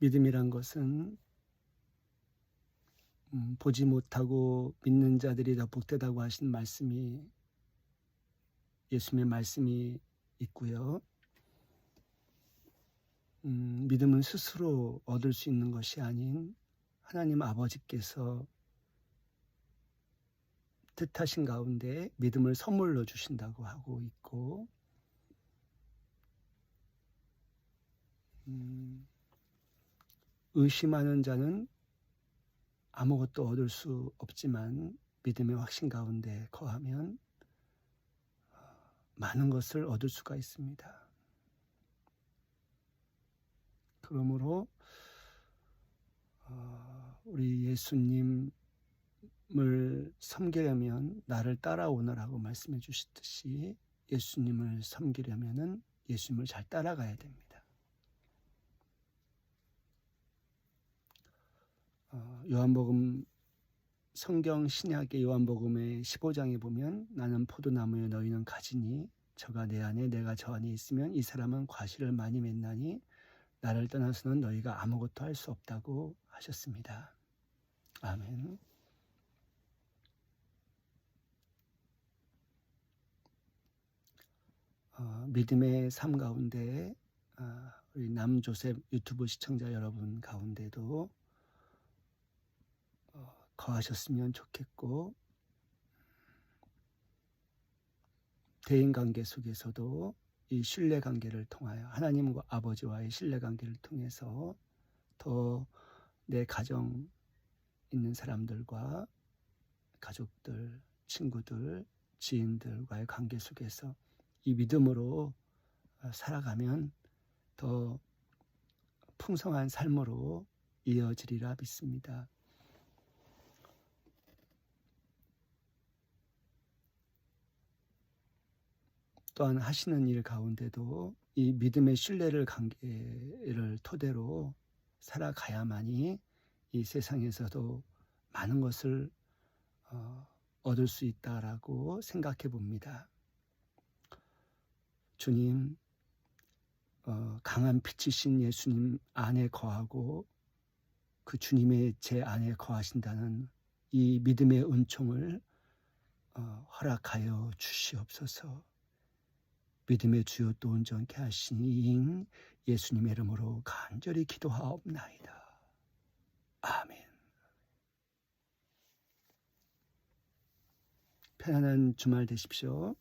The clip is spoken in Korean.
믿음이란 것은 음, 보지 못하고 믿는 자들이 더 복되다고 하신 말씀이 예수님의 말씀이 있고요. 음, 믿음은 스스로 얻을 수 있는 것이 아닌 하나님 아버지께서 뜻하신 가운데 믿음을 선물로 주신다고 하고 있고, 음, 의심하는 자는 아무것도 얻을 수 없지만 믿음의 확신 가운데 거하면 어, 많은 것을 얻을 수가 있습니다. 그러므로 어, 우리 예수님을 섬기려면 나를 따라오너라고 말씀해 주셨듯이 예수님을 섬기려면은 예수님을 잘 따라가야 됩니다. 요한복음 성경 신약의 요한복음의 15장에 보면 나는 포도나무에 너희는 가지니 저가 내 안에 내가 저 안에 있으면 이 사람은 과실을 많이 맺나니 나를 떠나서는 너희가 아무것도 할 수 없다고 하셨습니다. 아멘. 어, 믿음의 삶 가운데 어, 우리 남조셉 유튜브 시청자 여러분 가운데도 어, 거하셨으면 좋겠고 대인 관계 속에서도 이 신뢰 관계를 통하여 하나님과 아버지와의 신뢰 관계를 통해서 더 내 가정 있는 사람들과 가족들, 친구들, 지인들과의 관계 속에서 이 믿음으로 어, 살아가면 더 풍성한 삶으로 이어지리라 믿습니다. 또한 하시는 일 가운데도 이 믿음의 신뢰를 관계를 토대로 살아가야만이 이 세상에서도 많은 것을 어, 얻을 수 있다라고 생각해 봅니다. 주님, 어, 강한 빛이신 예수님 안에 거하고 그 주님의 제 안에 거하신다는 이 믿음의 은총을 어, 허락하여 주시옵소서. 믿음의 주요 또 온전케 하시니 예수님의 이름으로 간절히 기도하옵나이다. 아멘. 편안한 주말 되십시오.